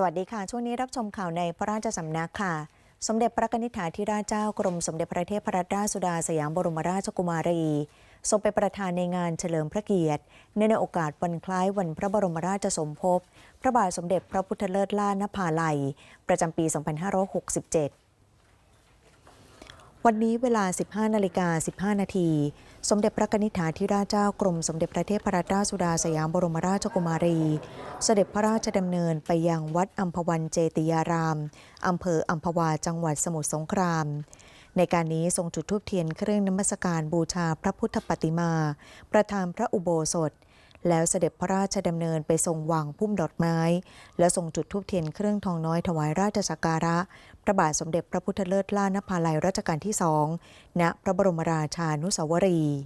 สวัสดีค่ะ ช่วงนี้รับชมข่าวในพระราชสำนักค่ะ สมเด็จพระนิธิาธิราชเจ้ากรมสมเด็จพระเทพรัตนราชสุดาสยามบรมราชกุมารี ทรงเป็นประธานในงานเฉลิมพระเกียรติเนื่องในโอกาสวันคล้ายวันพระบรมราชสมภพ พระบาทสมเด็จพระพุทธเลิศล่านภาลัย ประจำปี 2567 วันนี้เวลา 15 นาฬิกา 15 นาที สมเด็จพระนิธิถาธิราชเจ้ากรมสมเด็จพระเทพรัตนราชสุดาสยามบรมราชกุมารี เสด็จพระราชดำเนินไปยังวัดอัมพวันเจติยาราม อำเภออัมพวาจังหวัดสมุทรสงคราม ในการนี้ทรงจุดธูปเทียนเครื่องนมัสการบูชาพระพุทธปฏิมา ประธานพระอุโบสถ แล้วเสด็จพระราชดำเนินไปทรงวางพุ่มดอกไม้ และทรงจุดธูปเทียนเครื่องทองน้อยถวายราชสักการะ พระบาทสมเด็จพระพุทธเลิศล่านภาลัยรัชกาลที่สองณพระบรมราชานุสาวรีย์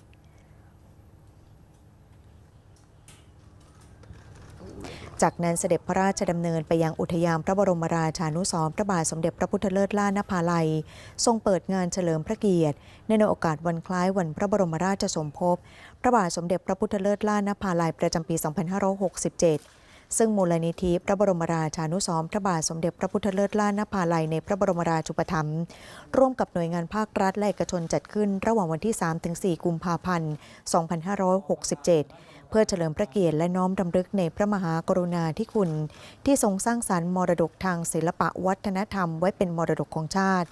จากนั้นเสด็จพระราชดำเนินไปยังอุทยานพระบรมราชานุสรพระบาทสมเด็จพระพุทธเลิศล่านภาลัย ทรงเปิดงานเฉลิมพระเกียรติ ในโอกาสวันคล้ายวันพระบรมราชสมภพ พระบาทสมเด็จพระพุทธเลิศล่านภาลัยประจำปี 2567 ซึ่งมูลนิธิพระบรมราชานุสรพระบาทสมเด็จพระพุทธเลิศล่านภาลัยในพระบรมราชูปถัมภ์ร่วมกับหน่วยงานภาครัฐและเอกชนจัดขึ้นระหว่างวันที่ 3-4 กุมภาพันธ์ 2567 เพื่อเฉลิมพระเกียรติและน้อมดำลึกในพระมหากรุณาธิคุณ ที่ทรงสร้างสรรค์มรดกทางศิลปะวัฒนธรรมไว้เป็นมรดกของชาติ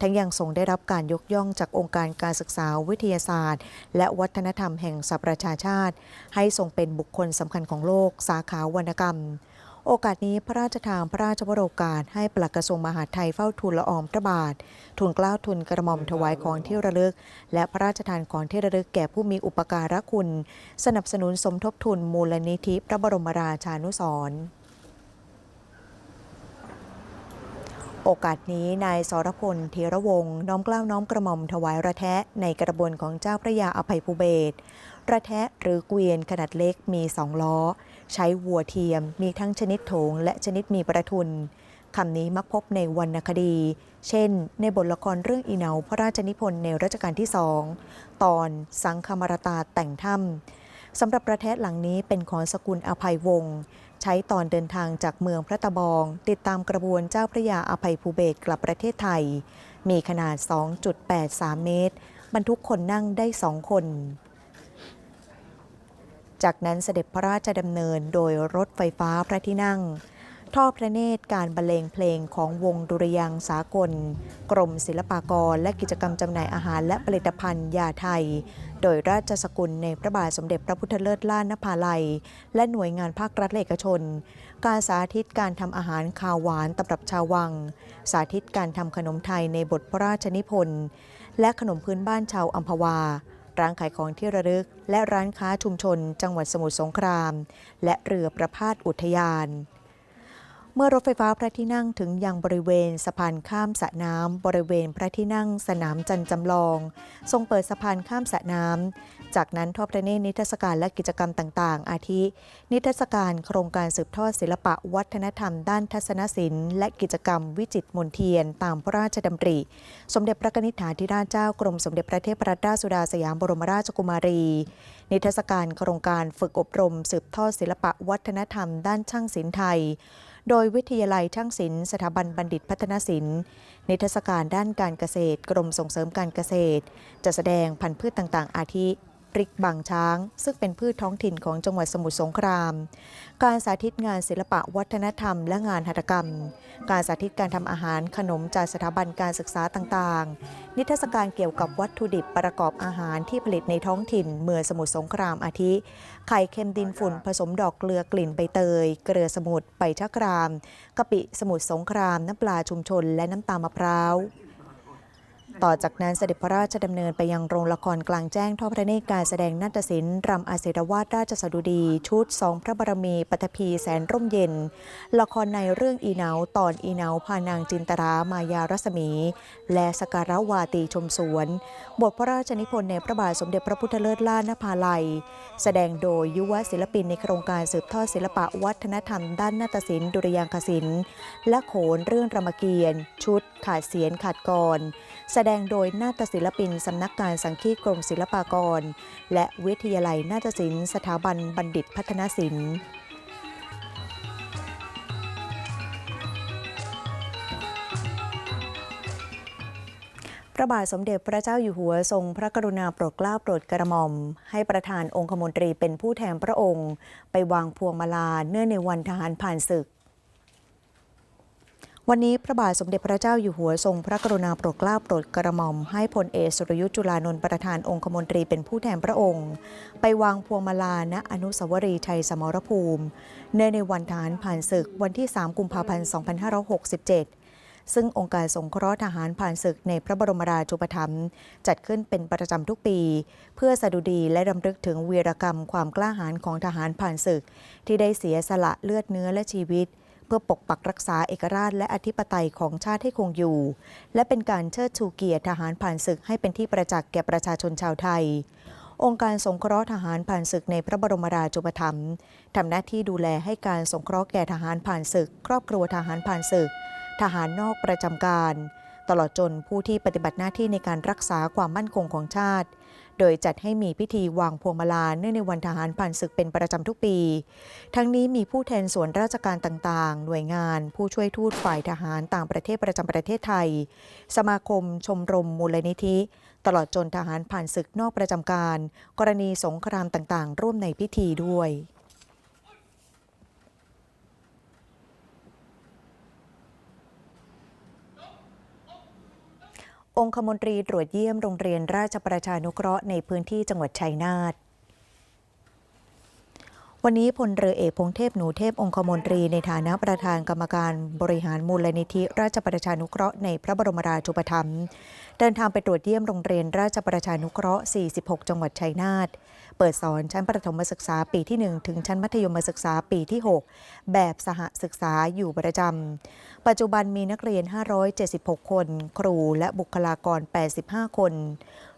ทั้งยังทรงได้รับการยกย่องจากองค์การการศึกษาวิทยาศาสตร์ และวัฒนธรรมแห่งสหประชาชาติ ให้ทรงเป็นบุคคลสำคัญของโลกสาขาวรรณกรรม โอกาสนี้พระราชทานพระราชวโรกาสให้ปลัดกระทรวงมหาดไทยเฝ้าทูลละอองพระบาททูลเกล้าทูลกระหม่อมถวายของที่ระลึก และพระราชทานของที่ระลึกแก่ผู้มีอุปการะคุณ สนับสนุนสมทบทุนมูลนิธิพระบรมราชานุสรณ์โอกาสนี้นายสรพลเทระวงศ์น้อมเกล้าน้อมกระหม่อมถวายระแทะในกระบวนของเจ้าพระยาอภัยภูเบศ ระแทะหรือเกวียนขนาดเล็กมีสองล้อ ใช้วัวเทียมมีทั้งชนิดโถงและชนิดมีประทุนคำนี้มักพบในวรรณคดี เช่น ในบทละครเรื่องอีเนาพระราชนิพนธ์ในรัชกาลที่สอง ตอนสังคมรตาแต่งถ้ำสำหรับประแทะหลังนี้เป็นของสกุลอภัยวงศ์ใช้ตอนเดินทางจากเมืองพระตะบอง ติดตามกระบวนเจ้าพระยาอภัยภูเบศกลับประเทศไทย มีขนาด 2.83 เมตร บรรทุกคนนั่งได้สองคน จากนั้นเสด็จพระราชดำเนินโดยรถไฟฟ้าพระที่นั่งท่อพระเนตรการบรรเลงเพลงของวงดุริยางสากล กรมศิลปากร และกิจกรรมจำหน่ายอาหารและผลิตภัณฑ์ยาไทย โดยราชสกุลในพระบาทสมเด็จพระพุทธเลิศล่านภาลัย และหน่วยงานภาครัฐและเอกชน การสาธิตการทำอาหารคาวหวานตำรับชาววัง สาธิตการทำขนมไทยในบทพระราชนิพนธ์และขนมพื้นบ้านชาวอัมพวา ร้านขายของที่ระลึก และร้านค้าชุมชน จังหวัดสมุทรสงคราม และเรือประพาสอุทยาน เมื่อรถไฟฟ้าพระที่นั่งถึงยังบริเวณสะพานข้ามสระน้ำบริเวณพระที่นั่งสนามจันจำลอง ทรงเปิดสะพานข้ามสระน้ำ จากนั้นทอดพระเนตรนิทรรศการและกิจกรรมต่างๆ อาทิ นิทรรศการโครงการสืบทอดศิลปะวัฒนธรรมด้านทัศนศิลป์และกิจกรรมวิจิตรมนเทียนตามพระราชดำริ สมเด็จพระนิธิาธิราชเจ้ากรมสมเด็จพระเทพรัตนราชสุดาสยามบรมราชกุมารี นิทรรศการโครงการฝึกอบรม สืบทอดศิลปะวัฒนธรรม ด้านช่างศิลป์ไทย โดยวิทยาลัยช่างศิลป์สถาบันบัณฑิตพัฒนศิลป์ นิทรรศการด้านการเกษตร กรมส่งเสริมการเกษตรจะแสดงพันธุ์พืชต่างๆ อาทิ ริกบางช้าง ซึ่งเป็นพืชท้องถิ่นของจังหวัดสมุทรสงคราม การสาธิตงานศิลปะวัฒนธรรม และงานหัตถกรรม การสาธิตการทำอาหารขนมจากสถาบันการศึกษาต่างๆ นิทรรศการเกี่ยวกับวัตถุดิบประกอบอาหารที่ผลิตในท้องถิ่นเมืองสมุทรสงครามอาทิ ไข่เค็มดินฝุ่นผสมดอกเกลือกลิ่นใบเตย เกลือสมุทรใบชะครามกะปิสมุทรสงครามน้ำปลาชุมชน และน้ำตาลมะพร้าว ต่อจากนั้นเสด็จพระราชดำเนินไปยังโรงละครกลางแจ้งทอดพระเนตรการแสดงนาฏศิลป์รำอาศิรวาทราชสดุดี ชุดสองพระบารมีปฐพีแสนร่มเย็น ละครในเรื่องอีเนาตอนอีเนาพานางจินตรามายารัศมี และสการวาตีชมสวน บทพระราชนิพนธ์ในพระบาทสมเด็จพระพุทธเลิศล่านภาลัย แสดงโดยยุวศิลปินในโครงการสืบทอดศิลปะวัฒนธรรม ด้านนาฏศิลป์ดุริยางคศิลป์และโขนเรื่องรามเกียรติ์ชุดขาดเสียนขาดกร แสดงโดยนาฏศิลปินสำนักงานสังคีตกรมศิลปากร และวิทยาลัยนาฏศิลป์สถาบันบัณฑิตพัฒนศิลป์พระบาทสมเด็จพระเจ้าอยู่หัวทรงพระกรุณาโปรดเกล้าโปรดกระหม่อม ให้ประธานองคมนตรีเป็นผู้แทนพระองค์ ไปวางพวงมาลาเนื่องในวันทหารผ่านศึก วันนี้พระบาทสมเด็จพระเจ้าอยู่หัวทรงพระกรุณาโปรดเกล้าโปรดกระหม่อม ให้พลเอกสุรยุทธ์จุลานนท์ประธานองคมนตรีเป็นผู้แทนพระองค์ ไปวางพวงมาลาณอนุสาวรีย์ชัยสมรภูมิเนื่องในวันทหารผ่านศึกวันที่ 3 กุมภาพันธ์ 2567 ซึ่งองค์การสงเคราะห์ทหารผ่านศึกในพระบรมราชูปถัมภ์จัดขึ้นเป็นประจำทุกปี เพื่อสดุดีและรำลึกถึงวีรกรรมความกล้าหาญของทหารผ่านศึก ที่ได้เสียสละเลือดเนื้อและชีวิต เพื่อปกปักรักษาเอกราชและอธิปไตยของชาติให้คงอยู่ และเป็นการเชิดชูเกียรติทหารผ่านศึกให้เป็นที่ประจักษ์แก่ประชาชนชาวไทย องค์การสงเคราะห์ทหารผ่านศึกในพระบรมราชูปถัมภ์ทำหน้าที่ดูแลให้การสงเคราะห์แก่ทหารผ่านศึก ครอบครัวทหารผ่านศึก ทหารนอกประจำการ ตลอดจนผู้ที่ปฏิบัติหน้าที่ในการรักษาความมั่นคงของชาติ โดยจัดให้มีพิธีวางพวงมาลาเนื่องในวันทหารผ่านศึกเป็นประจำทุกปี ทั้งนี้มีผู้แทนส่วนราชการต่างๆ หน่วยงาน ผู้ช่วยทูตฝ่ายทหารต่างประเทศประจำประเทศไทย สมาคมชมรมมูลนิธิ ตลอดจนทหารผ่านศึกนอกประจำการ กรณีสงครามต่างๆ ร่วมในพิธีด้วย องคมนตรีตรวจเยี่ยมโรงเรียนราชประชานุเคราะห์ในพื้นที่จังหวัดชัยนาทวันนี้พลเรือเอกพงเทพหนูเทพองคมนตรีในฐานะประธานกรรมการบริหารมูลนิธิราชประชานุเคราะห์ในพระบรมราชูปถัมภ์ เดินทางไปตรวจเยี่ยมโรงเรียนราชประชานุเคราะห์ 46 จังหวัดชัยนาท เปิดสอนชั้นประถมศึกษาปีที่ 1 ถึงชั้นมัธยมศึกษาปีที่ 6 แบบสหศึกษาอยู่ประจำ ปัจจุบันมีนักเรียน 576 คน ครูและบุคลากร 85 คน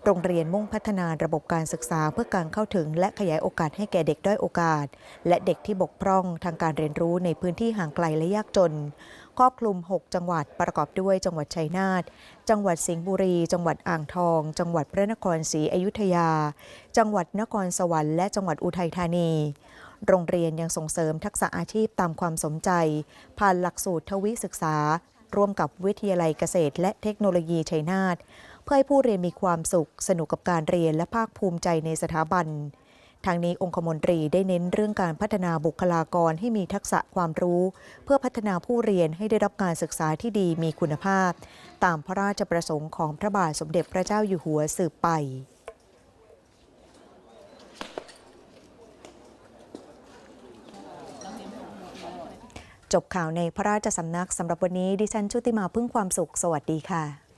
โรงเรียนมุ่งพัฒนาระบบการศึกษาเพื่อการเข้าถึง และขยายโอกาสให้แก่เด็กด้อยโอกาส และเด็กที่บกพร่องทางการเรียนรู้ในพื้นที่ห่างไกลและยากจน ครอบคลุม 6 จังหวัดประกอบด้วยจังหวัดชัยนาท จังหวัดสิงห์บุรี จังหวัดอ่างทอง จังหวัดพระนครศรีอยุธยา จังหวัดนครสวรรค์และจังหวัดอุทัยธานี โรงเรียนยังส่งเสริมทักษะอาชีพตามความสนใจ ผ่านหลักสูตรทวิศึกษา ร่วมกับวิทยาลัยเกษตร และเทคโนโลยีชัยนาท เพื่อให้ผู้เรียนมีความสุข สนุกกับการเรียนและภาคภูมิใจในสถาบัน ทางนี้องคมนตรีได้เน้นเรื่องการพัฒนาบุคลากรให้มีทักษะความรู้ เพื่อพัฒนาผู้เรียนให้ได้รับการศึกษาที่ดีมีคุณภาพ ตามพระราชประสงค์ของพระบาทสมเด็จพระเจ้าอยู่หัวสืบไปจบข่าวในพระราชสำนักสำหรับวันนี้ดิฉันชุติมาพึ่งความสุข สวัสดีค่ะ